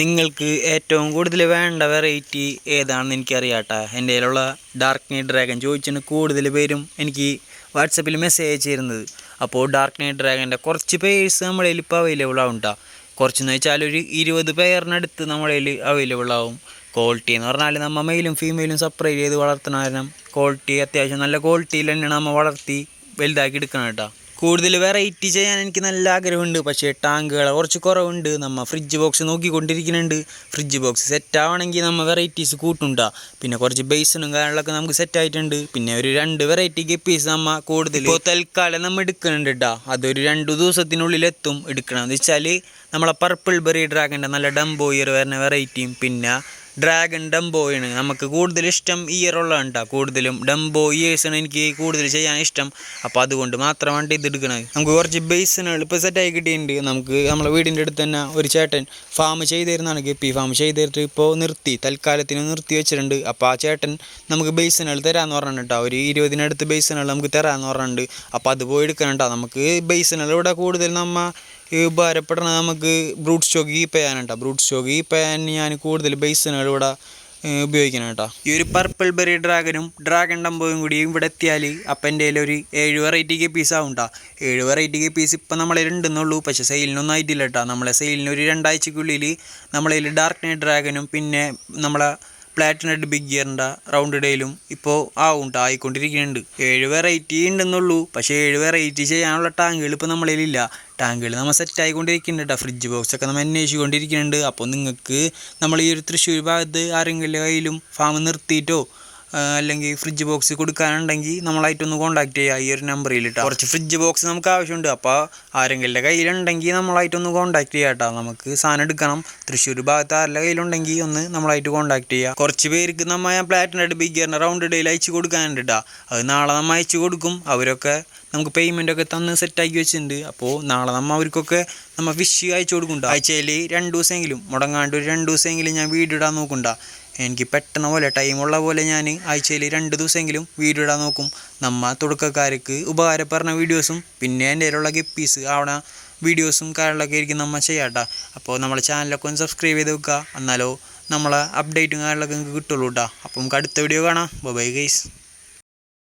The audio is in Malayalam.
നിങ്ങൾക്ക് ഏറ്റവും കൂടുതൽ വേണ്ട വെറൈറ്റി ഏതാണെന്ന് എനിക്കറിയാട്ടാ. എന്റെ കയ്യിലുള്ള ഡാർക്ക് നൈറ്റ് ഡ്രാഗൺ ചോദിച്ചിട്ട് കൂടുതൽ പേരും എനിക്ക് വാട്സപ്പിൽ മെസ്സേജ് തരുന്നത് അപ്പോൾ ഡാർക്ക് നൈറ്റ് ഡ്രാഗന്റെ കുറച്ച് പേഴ്സ് നമ്മുടെ കയ്യിൽ ഇപ്പോൾ അവൈലബിൾ ആവും കേട്ടോ കുറച്ചെന്ന് വെച്ചാൽ ഒരു ഇരുപത് പേരിനടുത്ത് നമ്മുടെ കയ്യിൽ അവൈലബിൾ ആവും. ക്വാളിറ്റി എന്ന് പറഞ്ഞാൽ നമ്മൾ മെയിലും ഫീമെയിലും സെപ്പറേറ്റ് ചെയ്ത് വളർത്തണ കാരണം ക്വാളിറ്റി അത്യാവശ്യം നല്ല ക്വാളിറ്റിയിൽ തന്നെയാണ് നമ്മൾ വളർത്തി വലുതാക്കി എടുക്കണം കേട്ടോ കൂടുതൽ വെറൈറ്റി ചെയ്യാൻ എനിക്ക് നല്ല ആഗ്രഹമുണ്ട്. പക്ഷേ ടാങ്കുകൾ കുറച്ച് കുറവുണ്ട്. നമ്മൾ ഫ്രിഡ്ജ് ബോക്സ് നോക്കിക്കൊണ്ടിരിക്കുന്നുണ്ട്. ഫ്രിഡ്ജ് ബോക്സ് സെറ്റ് ആവണമെങ്കിൽ നമ്മൾ വെറൈറ്റീസ് കൂട്ടുണ്ടാ. പിന്നെ കുറച്ച് ബേസണും കാര്യങ്ങളൊക്കെ നമുക്ക് സെറ്റ് ആയിട്ടുണ്ട്. പിന്നെ ഒരു രണ്ട് വെറൈറ്റി ഗപ്പീസ് നമ്മൾ കൂടുതൽ ഇപ്പോൾ തൽക്കാലം നമ്മൾ എടുക്കുന്നുണ്ട് കേട്ടോ അതൊരു രണ്ട് ദിവസത്തിനുള്ളിൽ എത്തും. എടുക്കണം എന്ന് വെച്ചാൽ നമ്മളെ പർപ്പിൾ ബെറി ഡ്രാഗന്റെ നല്ല ഡംബോയർ വരുന്ന വെറൈറ്റിയും പിന്നെ ഡ്രാഗൺ ഡംബോയാണ് നമുക്ക് കൂടുതൽ ഇഷ്ടം ഇയറുള്ളതാണ് കേട്ടോ കൂടുതലും ഡംബോ ഇയേഴ്സാണ് എനിക്ക് കൂടുതൽ ചെയ്യാൻ ഇഷ്ടം. അപ്പോൾ അതുകൊണ്ട് മാത്രമാണ് ഇത് എടുക്കുന്നത് നമുക്ക് കുറച്ച് ബേസിനുകൾ ഇപ്പോൾ സെറ്റായി കിട്ടിയിട്ടുണ്ട്. നമുക്ക് നമ്മളെ വീടിന്റെ അടുത്ത് തന്നെ ഒരു ചേട്ടൻ ഫാം ചെയ്ത് തരുന്നതാണ് ഗപ്പി ഫാം ചെയ്ത് തരുന്നിട്ട് ഇപ്പോൾ നിർത്തി. തൽക്കാലത്തിന് നിർത്തി വെച്ചിട്ടുണ്ട്. അപ്പോൾ ആ ചേട്ടൻ നമുക്ക് ബേസിനുകൾ തരാമെന്ന് പറഞ്ഞിട്ടുണ്ട് കേട്ടോ ഒരു ഇരുപതിനടുത്ത് ബേസിനുകൾ നമുക്ക് തരാമെന്ന് പറഞ്ഞിട്ടുണ്ട്. അപ്പോൾ അത് പോയി എടുക്കണം കേട്ടോ നമുക്ക് ബേസിനുകൾ ഇവിടെ കൂടുതൽ നമ്മ ഈ ഉപകാരപ്പെടണ നമുക്ക് ബ്രൂട്ട് സ്റ്റോക്ക് കീപ്പ് കേട്ടോ ബ്രൂട്ട് സ്റ്റോക്ക് കീപ്പ് ചെയ്യാൻ ഞാൻ കൂടുതൽ ബേസിനുകൾ ഇവിടെ ഉപയോഗിക്കണം കേട്ടോ. ഈ ഒരു പർപ്പിൾ ബെറി ഡ്രാഗനും ഡ്രാഗൺ ഡംബോയും കൂടി ഇവിടെ എത്തിയാൽ അപ്പം എന്റെ കയ്യിൽ ഒരു ഏഴ് വെറൈറ്റി പീസ് ആവും കേട്ടോ ഏഴ് വെറൈറ്റി പീസ് ഇപ്പം നമ്മളെ ഉണ്ടെന്നുള്ളൂ പക്ഷേ സെയിലിനൊന്നും ആയിട്ടില്ല കേട്ടോ നമ്മളെ സെയിലിന് ഒരു രണ്ടാഴ്ചക്കുള്ളിൽ നമ്മളതിൽ ഡാർക്ക് നൈറ്റ് ഡ്രാഗനും പിന്നെ നമ്മളെ പ്ലാറ്റിനഡ് ബിഗ് ഗിയറിന്റെ റൗണ്ട് ഡേയിലും ഇപ്പോൾ ആവും ട്ടോ, ആയിക്കൊണ്ടിരിക്കുന്നുണ്ട്. ഏഴ് വെറൈറ്റി ഉണ്ടെന്നുള്ളൂ. പക്ഷേ ഏഴ് വെറൈറ്റി ചെയ്യാനുള്ള ടാങ്കുകൾ ഇപ്പോൾ നമ്മളിലില്ല ടാങ്കുകൾ നമ്മൾ സെറ്റ് ആയിക്കൊണ്ടിരിക്കുന്നുണ്ട് ഫ്രിഡ്ജ് ബോക്സ് ഒക്കെ നമ്മൾ അന്വേഷിച്ചുകൊണ്ടിരിക്കുന്നുണ്ട്. അപ്പോൾ നിങ്ങൾക്ക് നമ്മൾ ഈ ഒരു തൃശ്ശൂർ ഭാഗത്ത് ആരെങ്കിലും കയ്യിലും ഫാം നിർത്തിയിട്ടോ? അല്ലെങ്കിൽ ഫ്രിഡ്ജ് ബോക്സ് കൊടുക്കാനുണ്ടെങ്കിൽ നമ്മളായിട്ടൊന്ന് കോൺടാക്ട് ചെയ്യുക ഈ ഒരു നമ്പറിൽ കേട്ടോ കുറച്ച് ഫ്രിഡ്ജ് ബോക്സ് നമുക്ക് ആവശ്യമുണ്ട്. അപ്പോൾ ആരെങ്കിലും കയ്യിലുണ്ടെങ്കിൽ നമ്മളായിട്ടൊന്ന് കോൺടാക്ട് ചെയ്യാം കേട്ടോ നമുക്ക് സാധനം എടുക്കണം. തൃശ്ശൂർ ഭാഗത്ത് ആരുടെ കയ്യിലുണ്ടെങ്കിൽ ഒന്ന് നമ്മളായിട്ട് കോൺടാക്ട് ചെയ്യുക കുറച്ച് പേർക്ക് നമ്മൾ പ്ലാറ്റിനായിട്ട് ബിഗറിന്റെ റൗണ്ട് ഡേയിൽ അയച്ചു കൊടുക്കാനുണ്ട് കേട്ടോ അത് നാളെ നമ്മൾ അയച്ചു കൊടുക്കും. അവരൊക്കെ നമുക്ക് പേയ്മെന്റ് ഒക്കെ തന്ന് സെറ്റാക്കി വെച്ചിട്ടുണ്ട്. അപ്പോൾ നാളെ നമ്മൾ അവർക്കൊക്കെ നമ്മൾ ഫിഷ് അയച്ചു കൊടുക്കുന്നുണ്ട് ആഴ്ചയിൽ രണ്ട് ദിവസമെങ്കിലും മുടങ്ങാണ്ട് ഒരു രണ്ട് ദിവസമെങ്കിലും ഞാൻ വീട് ഇടാൻ നോക്കണ്ട എനിക്ക് പെട്ടെന്ന് പോലെ ടൈമുള്ള പോലെ ഞാൻ ആഴ്ചയിൽ രണ്ട് ദിവസമെങ്കിലും വീഡിയോ ഇടാൻ നോക്കും. നമ്മ തുടക്കക്കാർക്ക് ഉപകാരപ്പെടുന്ന വീഡിയോസും പിന്നെ എന്റെ കയ്യിലുള്ള ഗപ്പീസ് ആവണ വീഡിയോസും കാര്യങ്ങളൊക്കെ ആയിരിക്കും നമ്മൾ ചെയ്യാട്ടോ. അപ്പോൾ നമ്മളെ ചാനലൊക്കെ ഒന്ന് സബ്സ്ക്രൈബ് ചെയ്ത് വെക്കുക. എന്നാലോ നമ്മളെ അപ്ഡേറ്റും കാര്യങ്ങളൊക്കെ നിങ്ങൾക്ക് കിട്ടുള്ളൂ കേട്ടോ അപ്പോൾ നമുക്ക് അടുത്ത വീഡിയോ കാണാം. Bye guys